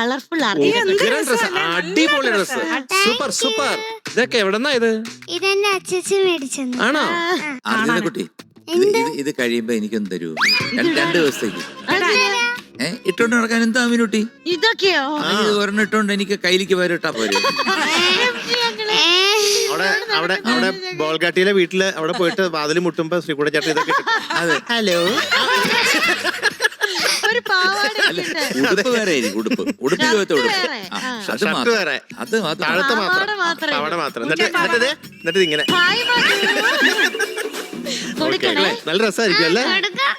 Colourful അടിപൊളി dress super super. ഇതൊക്കെ എവിടെന്നാ ഇത്? ഇതെന്നെ അച്ഛൻ മേടിച്ചത് ആണോ? കുട്ടി. ഇത് കഴിയുമ്പോ എനിക്കൊന്ന് തരൂ. രണ്ട് രണ്ട് ദിവസത്തേക്ക്. ഇട്ടോണ്ട് നടക്കാൻ എന്താ അമിനുട്ടി ഇതൊക്കെയോ? ഇത് ഒരെണ്ണം ഇട്ടോണ്ട് എനിക്ക് കയ്യിലേക്ക് വരട്ടാ പോരെ. അവിടെ അവിടെ അവിടെ ബോൾഗാട്ടിയിലെ വീട്ടിൽ അവിടെ പോയിട്ട് വാതിൽ മുട്ടുമ്പോ ശ്രീകുട ചേട്ടൻ ഇതൊക്കെ ഇട്ടിട്ട്, അതെ. ഹലോ. ഒരു പാവാട ഉടുപ്പ് വേറെ ആയിരിക്കും ഉടുപ്പ്. ഉടുപ്പ് ചോദിച്ച ഉടുപ്പ്. വേറെ, ആ, ആ. അത് ഷർട്ട് മാത്രം. വേറെ. അത് മാത്രം. താഴത്തെ പാവാട മാത്രം. പാവാട മാത്രം. എന്നിട്ട് എന്നിട്ട് ദേ, എന്നിട്ട് ഇത് ഇങ്ങനെ ഹായ് കൊടുക്കണേ. അല്ലേ? നല്ല രസമായിരിക്കും അല്ലേ? കൊടുക്കാം.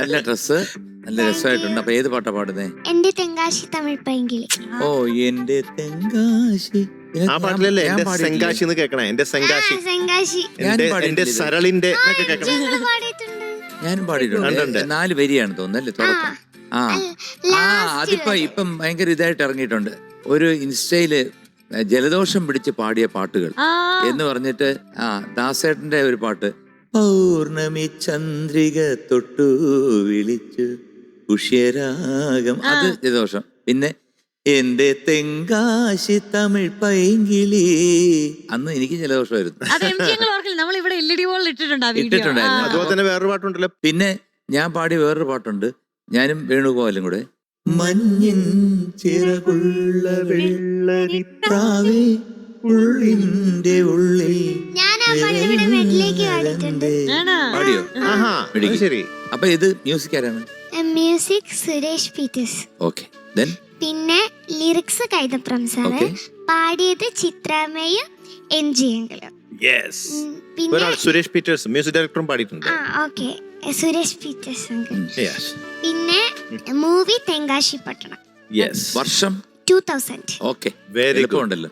നല്ല ഡ്രസ്സ്. നല്ല രസമായിട്ടുണ്ട്. അപ്പൊ ഏത് പാട്ടാ പാടുന്നേ? എന്റെ തെങ്കാശി തമിഴ് പൈങ്കിളി. ഓ എന്റെ തെങ്കാശി ആ പാട്ടിലല്ലേ എന്റെ? സെങ്കാശി എന്ന് കേൾക്കണേ? എന്റെ സെങ്കാശി ഞാൻ എന്റെ എന്റെ സരളിന്റെ ഞാനും പാടിയിട്ടുണ്ട്. നാല് വരിയാണ് തോന്നുന്നല്ലേ തുടക്കം ആ. ആ. അതിപ്പോ ഇപ്പം ഭയങ്കര ഇതായിട്ട് ഇറങ്ങിയിട്ടുണ്ട്. ഒരു ഇൻസ്റ്റയിൽ ജലദോഷം പിടിച്ച് പാടിയ പാട്ടുകൾ എന്ന് പറഞ്ഞിട്ട് ആ ദാസേട്ടന്റെ ഒരു പാട്ട്. പൗർണമി ചന്ദ്രിക തൊട്ടു വിളിച്ചു കുഷ്യരാഗം അത് ജലദോഷം. പിന്നെ എന്റെ തെങ്കാശി തമിഴ് പൈങ്കിളി. അന്ന് എനിക്ക് ജലദോഷമായിരുന്നു നമ്മൾ ഇവിടെ എൽ ഇ ഡി വോളിൽ ഇട്ടിട്ടുണ്ട് ആ വീഡിയോ. ഇട്ടിട്ടുണ്ടായിരുന്നു. അതുപോലെ തന്നെ വേറൊരു പാട്ടുണ്ടല്ലോ. പിന്നെ ഞാൻ പാടിയ വേറൊരു പാട്ടുണ്ട്. ഞാനും വേണുഗോപാലും കൂടെ. മഞ്ഞിൻ ചിറകുള്ള വെള്ളരിപ്രാവേ ഉള്ളിന്റെ ഉള്ളിൽ പാടിയോ. ശരി. അപ്പൊ ഇത് മ്യൂസിക് ആരാണ് music Suresh Peters. Okay. Then പിന്നെ ലിറിക്സ് കൈതപ്രം സാറ് പാടിയത് ചിത്രാമയ എം ജി അങ്കിളും പിന്നെ സുരേഷ് പീറ്റേഴ്സ് മ്യൂസിക് ഡയറക്ടറും പാടിയിട്ടുണ്ട് ആ ഓക്കെ സുരേഷ് പീറ്റേഴ്സ് അങ്കിൾ പിന്നെ മൂവി തെങ്കാശി പട്ടണം യെസ് വർഷം two thousand okay very good എളുപ്പമുണ്ടല്ലോ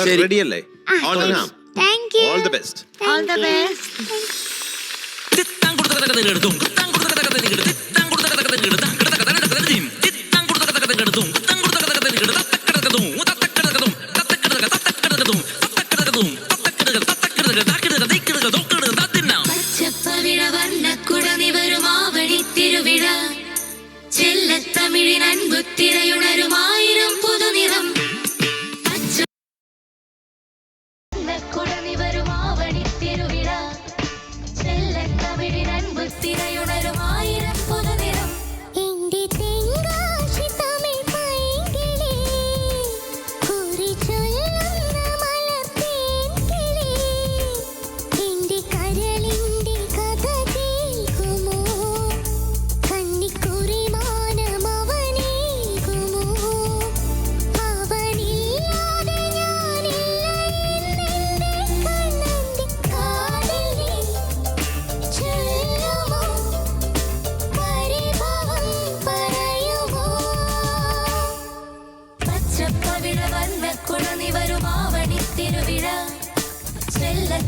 ശരി. റെഡി അല്ലേ all thank you all the best all the best തിത്താൻ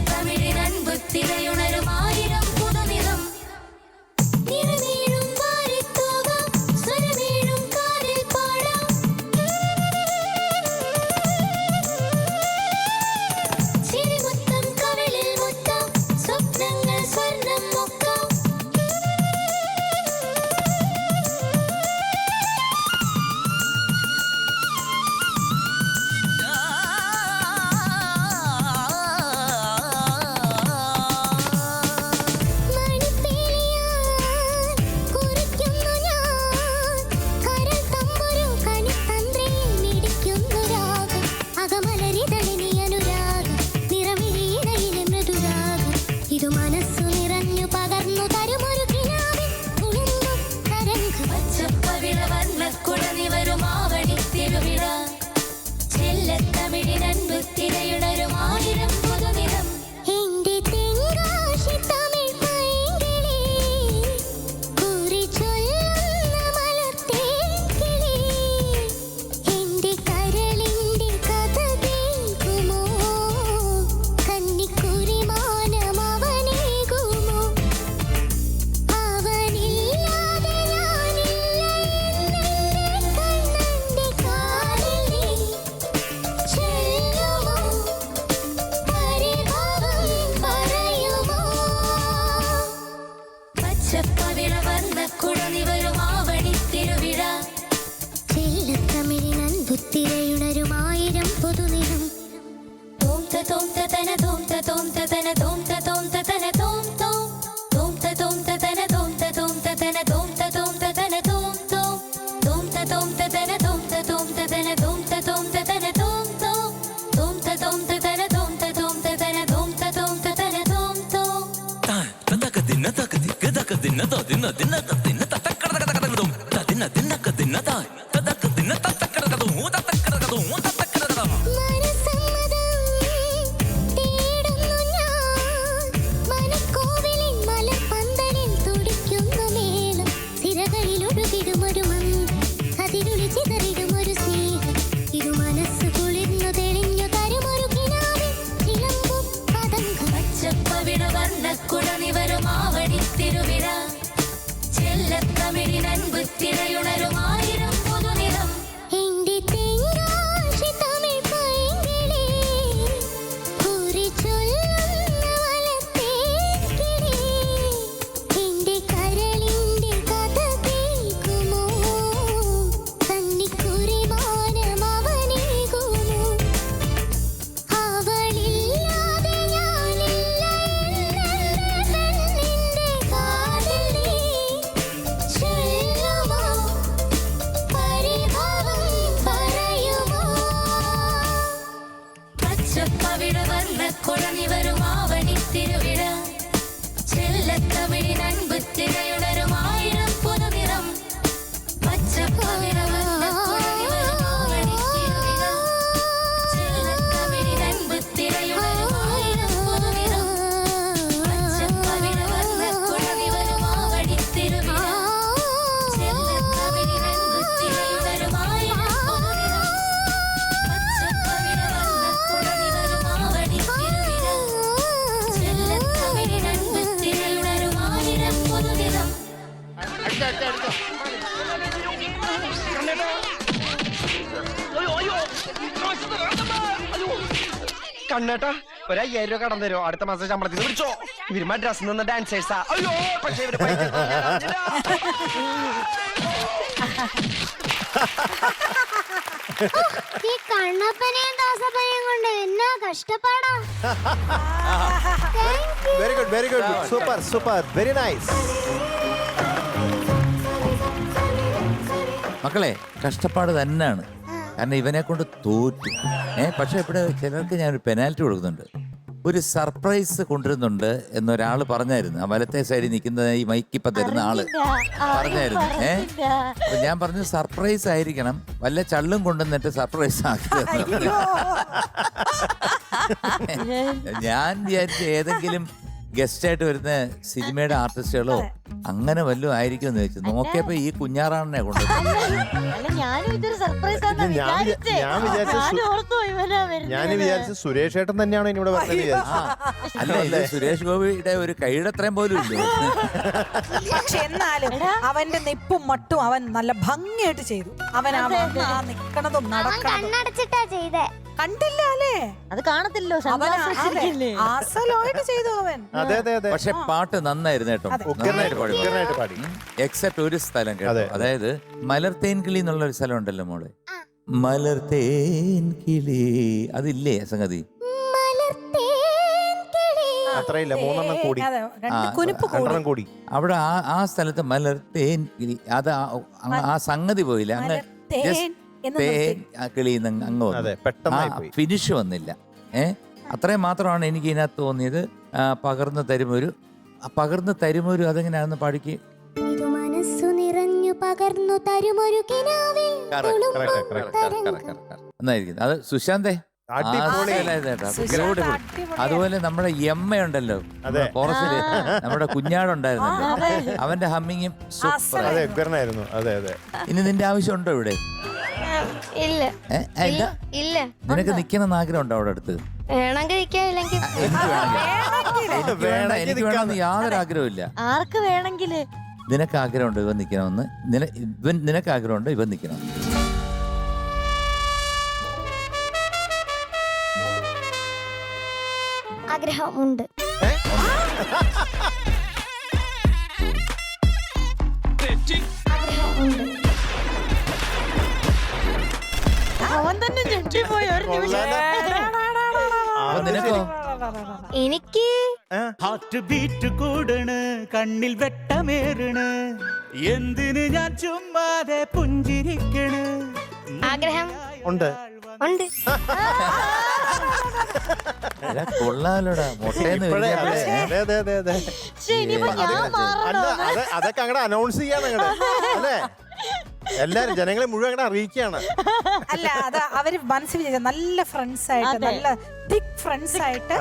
தமிழின் அன்பு திரையுணருமாய் என் அன்பு ದಿನ ದಿನಗತಿ செப்பவிட வல்ல குழந்தை வரும்? ஆவணி திருவிழா செல்ல தமிழின் அன்பு திரையுணரும்? കണ്ണേട്ടാ ഒരു അയ്യായിരം രൂപ കടം തരുമോ അടുത്ത മാസം ശമ്പളത്തിൽ വിളിച്ചോ പിടിച്ചോ. ഇവർ മദ്രാസിൽ നിന്ന് ഡാൻസേഴ്സാ അയ്യോ പക്ഷേ ഇവർ പൈസ തന്നില്ല. ഈ കണ്ണപ്പനെയും ദാസപ്പനെയും കൊണ്ട് എന്നാ കഷ്ടപ്പാടാ? Very good very good super super very nice മക്കളെ കഷ്ടപ്പാട് തന്നെയാണ്. കാരണം ഇവനെ കൊണ്ട് തോറ്റു. ഏ പക്ഷെ ഇവിടെ ചിലർക്ക് ഞാനൊരു പെനാൽറ്റി കൊടുക്കുന്നുണ്ട്. ഒരു സർപ്രൈസ് കൊണ്ടുവരുന്നുണ്ട് എന്നൊരാൾ പറഞ്ഞായിരുന്നു. ആ വലത്തെ സൈഡിൽ നിൽക്കുന്ന ഈ മൈക്കിപ്പ തരുന്ന ആൾ പറഞ്ഞായിരുന്നു. ഏ അപ്പൊ ഞാൻ പറഞ്ഞു സർപ്രൈസ് ആയിരിക്കണം. വല്ല ചള്ളും കൊണ്ടുവന്നിട്ട് സർപ്രൈസ് ആക്കി ഞാൻ വിചാരിച്ച ഏതെങ്കിലും ഗസ്റ്റ് ആയിട്ട് വരുന്ന സിനിമയുടെ ആർട്ടിസ്റ്റുകളോ അങ്ങനെ വല്ലതും ആയിരിക്കും എന്ന് വെച്ചു നോക്കിയപ്പോ ഈ കുഞ്ഞാറാണനെ കൊണ്ട് അല്ല ഞാനും ഇതൊരു സർപ്രൈസ് ആണെന്ന് ഇത് ഞാൻ വിചാ- വിചാരിച്ചേ. ഞാൻ വിചാരിച്ചു ഞാൻ സു- ഓർത്തു ഇവനാ വരുന്നത്. ഞാൻ വിചാരിച്ചു സുരേഷ് ഏട്ടൻ തന്നെയാണ് ഇവിടെ പറഞ്ഞത് വിചാരിച്ചു അല്ല ഇത് സുരേഷ് ഗോപിയുടെ ഒരു കൈയുടെ അത്രയും പോലും ഇല്ല? പക്ഷെ എന്നാലും അവന്റെ നെപ്പും മട്ടും അവൻ നല്ല ഭംഗിയായിട്ട് ചെയ്തു. അവൻ ആ വന്ന് ആ നിക്കണതും അവൻ നടക്കണതും. കണ്ണടച്ചിട്ടാ ചെയ്തേ. കണ്ടില്ല അല്ലേ അത് കാണത്തില്ലോ അവൻ സൺഗ്ലാസ് വെച്ചിരിക്കില്ലേ? അസലായിട്ട് ചെയ്തു അവൻ. അതെ അതെ അതെ. പക്ഷെ പാട്ട് നന്നായിരുന്നു കേട്ടോ. ഉഗ്രനായിട്ട് പാടി ഉഗ്രനായിട്ട് പാടി. എക്സെപ്റ്റ് ഒരു സ്ഥലം കേട്ടോ. അതെ. അതായത് മലർത്തേൻ കിളി എന്നുള്ള ഒരു സ്ഥലം ഉണ്ടല്ലോ മോളെ. മലർത്തേൻ കിളി അതില്ലേ സംഗതി? അത്രയില്ല മൂന്നെണ്ണം കൂടി. അതെ രണ്ട് കുനിപ്പ് കൂടി. രണ്ടെണ്ണം കൂടി. അവിടെ ആ ആ സ്ഥലത്ത് മലർത്തേൻ കിളി അത് ആ- ആ സംഗതി പോയില്ല. അങ്ങ് മലർത്തേൻ just കിളി അങ്ങ് വന്നു. ഫിനിഷ് വന്നില്ല. ഏ? അത്രയും മാത്രമാണ് എനിക്ക് ഇതിനകത്ത് തോന്നിയത്. പകർന്നു തരുമൊരു പകർന്നു തരുമൊരു അതെങ്ങനെയാണെന്ന് പാടിക്ക്. ഇതു മനസ്സു നിറഞ്ഞു പകർന്നു തരുമൊരു കിനാവിൽ. എന്നായിരിക്കും. അത് സുശാന്തേ. അതുപോലെ നമ്മുടെ എമ്മയുണ്ടല്ലോ അതെ. ഫോറസ്റ്റിൽ നമ്മുടെ കുഞ്ഞാടുണ്ടായിരുന്നല്ലോ അവന്റെ ഹമ്മിങ്ങും സൂപ്പർ അതെ ഉഗ്രനായിരുന്നു അതെ അതെ. ഇനി നിന്റെ ആവശ്യമുണ്ടോ ഇവിടെ? ഇല്ല. ഇല്ല? ഇല്ല? നിനക്ക് നിക്കണമെന്ന് ആഗ്രഹം ഉണ്ടോ അവിടെ അടുത്ത്? വേണമെങ്കിൽ എനിക്ക് വേണമെങ്കിൽ. എനിക്ക് വേണ്ട വേണമെങ്കിൽ എനിക്ക് വേണമെന്ന് യാതൊരു ആഗ്രഹമില്ല ആർക്ക് വേണമെങ്കിൽ നിനക്ക് ആഗ്രഹമുണ്ടോ ഇവൻ നിൽക്കണമെന്ന്? നിന ഇവൻ നിനക്ക് ആഗ്രഹമുണ്ടോ ഇവൻ നിൽക്കണം ആഗ്രഹമുണ്ട്. ആഗ്രഹമുണ്ട് ഞെട്ടിപ്പോയി ഒരു നിമിഷം അപ്പൊ നിനക്ക്? എനിക്ക് ഹാർട്ട് ബീറ്റ് കൂടണ് കണ്ണിൽ വെട്ടമേറണ്. എന്തിന് ഞാൻ ചുമ്മാതെ പുഞ്ചിരിക്കണ്? ആഗ്രഹം? ഉണ്ട്. ഉണ്ട്. കൊള്ളാലോടാ. മുട്ടയെന്ന് അതൊക്കെ അങ്ങടെ അനൗൺസ് ചെയ്യാൻ അങ്ങടെ അല്ലേ? എല്ലാരും ജനങ്ങളെ മുഴുവൻ അങ്ങനെ അറിയിക്കുകയാണ്. അല്ല അത് അവർ മനസ്സിൽ വിചാരിച്ച നല്ല ഫ്രണ്ട്സ് ആയിട്ട് നല്ല തിക് ഫ്രണ്ട്സ് ആയിട്ട്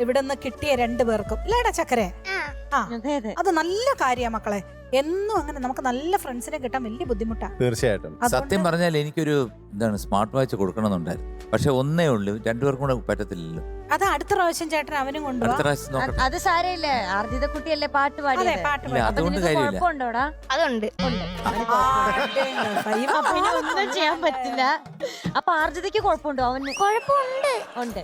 ഇവിടെ നിന്ന് കിട്ടിയ രണ്ടു പേർക്കും. ഇല്ലേടാ ചക്കരെ? ആ. അതെ അതെ. അത് നല്ല കാര്യമാണ് മക്കളെ. എന്നും അങ്ങനെ നമുക്ക് നല്ല ഫ്രണ്ട്സിനെ കിട്ടാൻ വലിയ ബുദ്ധിമുട്ടാണ് തീർച്ചയായിട്ടും. സത്യം പറഞ്ഞാൽ എനിക്കൊരു എന്താണ് സ്മാർട്ട് വാച്ച് കൊടുക്കണമെന്നുണ്ടായിരുന്നു. പക്ഷെ ഒന്നേ ഉള്ളൂ രണ്ടുപേർക്കും കൂടെ പറ്റത്തില്ലല്ലോ. അത് അടുത്ത പ്രാവശ്യം ചേട്ടൻ അവനും നോക്കട്ടെ. അത് സാരമില്ല. ആർജിത കുട്ടിയല്ലേ പാട്ട് അതെ പാട്ട് പാടി. അതുകൊണ്ട് കുഴപ്പമുണ്ടോടാ അതുണ്ട്. ഇവൻ ഒന്നും ചെയ്യാൻ പറ്റില്ല. അപ്പൊ ആർജിതയ്ക്ക് കുഴപ്പമുണ്ടോ? അവന് കുഴപ്പമുണ്ട്. ഉണ്ട്.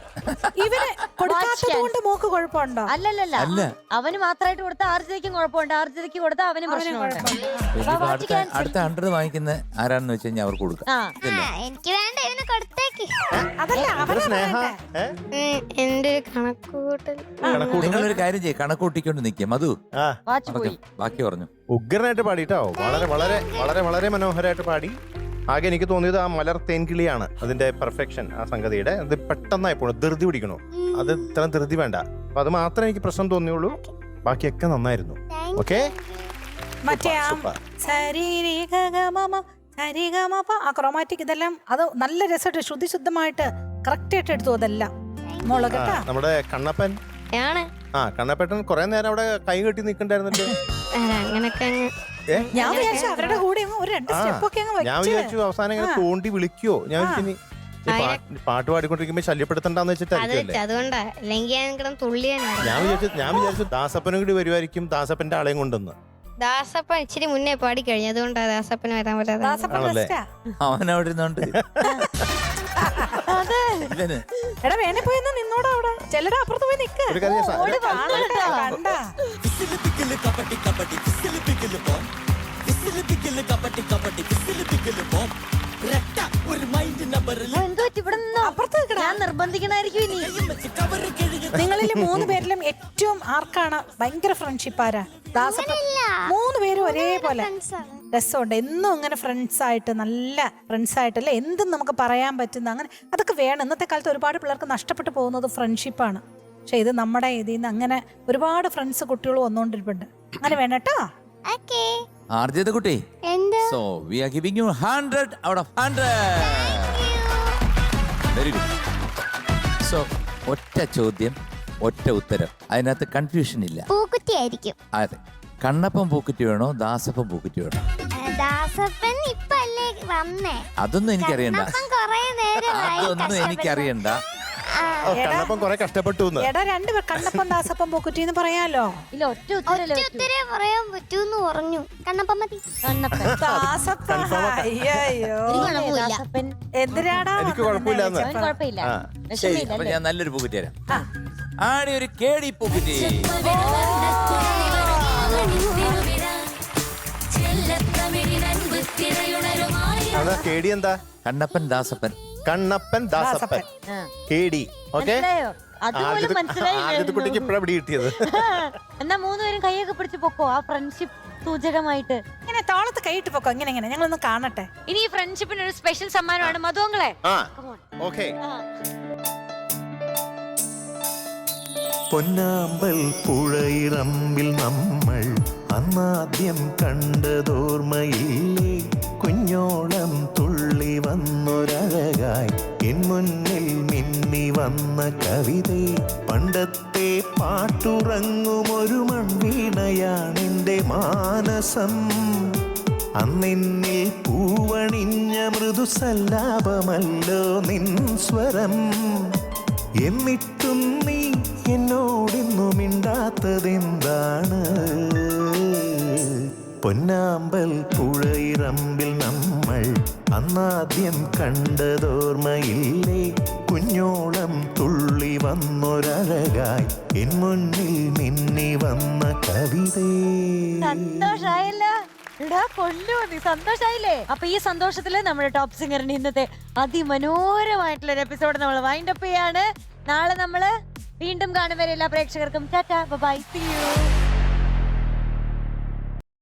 ഇവന് കൊടുക്കാത്തത് കൊണ്ട് മോക്ക് കുഴപ്പമുണ്ടോ? അല്ലല്ലല്ല. അല്ല. അവന് മാത്രമായിട്ട് കൊടുത്ത ആർജിതയ്ക്കും കുഴപ്പമുണ്ട്. ആർജിതയ്ക്ക് കൊടുത്ത അവനും പ്രശ്നമുണ്ട്. അടുത്ത. അടുത്ത ഹൺഡ്രഡ് വാങ്ങിക്കുന്ന ആരാണെന്ന് വെച്ച് കഴിഞ്ഞാൽ അവർക്ക് കൊടുക്കാം. ആ? എനിക്ക് വേണ്ട ഇവന് കൊടുത്തേക്ക്. അതല്ല അവനെ സ്നേഹ. ഏ? എന്റെ ഒരു കണക്കുകൂട്ടൽ നിങ്ങളൊരു കാര്യം ചെയ്യും. കണക്കൂട്ടിക്കൊണ്ട് നിൽക്കുക മധു. ആ. വാച്ച് ഓക്കെ പോയി. ബാക്കി പറഞ്ഞു. ഉഗ്രനായിട്ട് പാടിട്ടോ? വളരെ വളരെ വളരെ വളരെ മനോഹരമായിട്ട് പാടി. ആകെ എനിക്ക് തോന്നിയത് ആ മലർ തേൻകിളിയാണ് അതിന്റെ പെർഫെക്ഷൻ ആ സംഗതിയുടെ. അത് പെട്ടെന്നായി പോണു. ധൃതി പിടിക്കണു. അത് ഇത്ര ധൃതി വേണ്ട. അപ്പൊ അത് മാത്രമേ എനിക്ക് പ്രശ്നം തോന്നിയുള്ളൂ. ബാക്കിയൊക്കെ നന്നായിരുന്നു. ഓക്കെ മറ്റേ ആ സൂപ്പർ. സരിഗമപ ആ ക്രോമാറ്റിക് ഇതെല്ലാം അത് നല്ല രസമായിട്ട് ശുദ്ധിശുദ്ധമായിട്ട് കറക്റ്റ് ആയിട്ട് എടുത്തു അതെല്ലാം. മോൾ കേട്ടാ. നമ്മുടെ കണ്ണപ്പൻ. ആണ്. ആ കണ്ണപ്പേട്ടൻ കുറെ നേരം അവിടെ കൈ കെട്ടി നിൽക്കണ്ടായിരുന്നല്ലോ? അങ്ങനൊക്കെ അങ്ങ് ഞാൻ വിചാരിച്ചു അവരുടെ കൂടെ അങ്ങ് ഒരു രണ്ട് സ്റ്റെപ്പ് ഒക്കെ അങ്ങ് ഞാൻ വെച്ച് വിചാരിച്ചു അവസാനം ഇങ്ങനെ തോണ്ടി വിളിക്കുവോ? ഞാൻ വിചാരിച്ചു ഇനി പാട്ട് പാടിക്കൊണ്ടിരിക്കുമ്പോ ശല്യപ്പെടുത്തണ്ടെന്ന് വെച്ചിട്ട് വെച്ചിട്ടായിരിക്കും വെച്ച് അതുകൊണ്ടാ. അല്ലെങ്കിൽ ഞാൻ കിടന്ന് തുള്ളിയാണ് ഞാൻ. വിചാരിച്ചു ഞാൻ വിചാരിച്ചു ദാസപ്പനും കൂടി വരുമായിരിക്കും ദാസപ്പന്റെ ആളെയും കൊണ്ടുവന്ന്. ദാസപ്പൻ ഇച്ചിരി മുന്നേ പാടി പാടിക്കഴിഞ്ഞു. അതുകൊണ്ടാ ദാസപ്പന് വരാൻ പറ്റാതെ ദാസപ്പൻ ആണല്ലേ? അവൻ അവിടെ ഇരുന്നോണ്ട്. എടാ വേനെ പോയി നിന്നോടാ അവിടെ. ചെല്ലടാ അപ്പുറത്ത് പോയി നിക്ക്. കണ്ടാ ഞാൻ ഇനി. നിങ്ങളിൽ മൂന്ന് പേരിലും ഏറ്റവും ആർക്കാണ് ഭയങ്കര ഫ്രണ്ട്ഷിപ്പ് ആരാ? ദാസ മൂന്ന് പേരും ഒരേപോലെ. രസമുണ്ട്. എന്നും അങ്ങനെ ഫ്രണ്ട്സ് ആയിട്ട് നല്ല ഫ്രണ്ട്സ് ആയിട്ടല്ലേ? എന്തും നമുക്ക് പറയാൻ പറ്റുന്ന അങ്ങനെ അതൊക്കെ വേണം. ഇന്നത്തെ കാലത്ത് ഒരുപാട് പിള്ളേർക്ക് നഷ്ടപ്പെട്ടു പോകുന്നത് ഫ്രണ്ട്ഷിപ്പാണ് പക്ഷെ ഇത് നമ്മുടെ ഇതിൽ നിന്ന് അങ്ങനെ ഒരുപാട് ഫ്രണ്ട്സ് കുട്ടികൾ വന്നുകൊണ്ടിരിപ്പുണ്ട് അങ്ങനെ വേണം കേട്ടോ. ഓക്കേ. ആർജിത കുട്ടി. എന്ത്? So we are giving you hundred out of hundred very good so ഒറ്റ ചോദ്യം ഒറ്റ ഉത്തരം. അതിനകത്ത് കൺഫ്യൂഷൻ ഇല്ല. പൂക്കുറ്റി ആയിരിക്കും. അതെ. കണ്ണപ്പം പൂക്കുറ്റി വേണോ ദാസപ്പം പൂക്കുറ്റി വേണോ? ദാസപ്പൻ വന്നേ. അതൊന്നും എനിക്കറിയണ്ട. അതൊന്നും എനിക്കറിയണ്ട. കണ്ണപ്പം കുറെ കഷ്ടപ്പെട്ടു കണ്ണപ്പം എടാ പൂക്കുറ്റി കണ്ണപ്പൻ ദാസപ്പൻ പൊക്കുറ്റി എന്ന് പറയാലോ? ഇല്ല ഒറ്റ. ഉത്തരേ പറയാൻ പറ്റൂന്ന് പറഞ്ഞു. കണ്ണപ്പം മതി. കണ്ണപ്പൻ ദാസപ്പൻ അയ്യോ കുഴപ്പമില്ല. ദാസപ്പൻ എന്തിനാടാ എനിക്ക് വന്നത് കുഴപ്പമില്ലാന്ന്. അവന് കുഴപ്പമില്ല. ആ. ശരി വിഷമില്ല അപ്പൊ അല്ലേ? ഞാൻ നല്ലൊരു പൂക്കുറ്റി തരാം. ആടി ഒരു കേടി പൂക്കുറ്റി. അതാ കേടി എന്താ? കണ്ണപ്പൻ ദാസപ്പൻ. കണ്ണപ്പൻ ദാസപ്പൻ. ആ. കേടി. ഓക്കെ? മനസ്സിലായോ? അതുപോലും ആദ്യത്തെ മനസ്സിലായില്ല കുട്ടിക്ക് ഇപ്പഴാ പിടി കിട്ടിയത്. എന്നാ മൂന്നുപേരും കൈയൊക്കെ പിടിച്ച് പൊക്കോ? ആ ഫ്രണ്ട്ഷിപ്പ് സൂചകമായിട്ട്. ഇങ്ങനെ താളത്ത് കൈയിട്ട് പൊക്കോ? ഇങ്ങനെ ഇങ്ങനെ. ഞങ്ങളൊന്ന് കാണട്ടെ. ഇനി ഈ ഫ്രണ്ട്ഷിപ്പിന് ഒരു സ്പെഷ്യൽ സമ്മാനമാണ്. മധുവങ്ങളെ ആ. ഓക്കെ പൊന്നാമ്പൽ പുഴയിറമ്പിൽ നമ്മൾ അന്നാദ്യം കണ്ടതോർമ്മയില്ലേ? മാനസം അന്നെന്നിൽ പൂവണിഞ്ഞ മൃദുസല്ലാപമല്ലോ നിൻ സ്വരം. എന്നിട്ടും നീ എന്നോടിന്നു മിണ്ടാത്തതെന്താണ് പൊന്നാമ്പൽ പുഴയിറമ്പിൽ നമ്മൾ അന്നാദ്യം കണ്ടതോർമ്മയില്ലേ? കുഞ്ഞോളം തുള്ളി വന്നൊരഴകായി എൻ മുന്നിൽ നിന്നി വന്ന സന്തോഷായല്ല. എടാ കൊല്ലു നീ സന്തോഷായില്ലേ? അപ്പൊ ഈ സന്തോഷത്തിൽ നമ്മുടെ ടോപ്പ് സിംഗറിന്റെ ഇന്നത്തെ അതിമനോഹരമായിട്ടുള്ള ഒരു എപ്പിസോഡ് നമ്മൾ വൈൻഡ് അപ്പ് ചെയ്യാണ്. നാളെ നമ്മൾ വീണ്ടും കാണും വരെ എല്ലാ പ്രേക്ഷകർക്കും. Tata by C U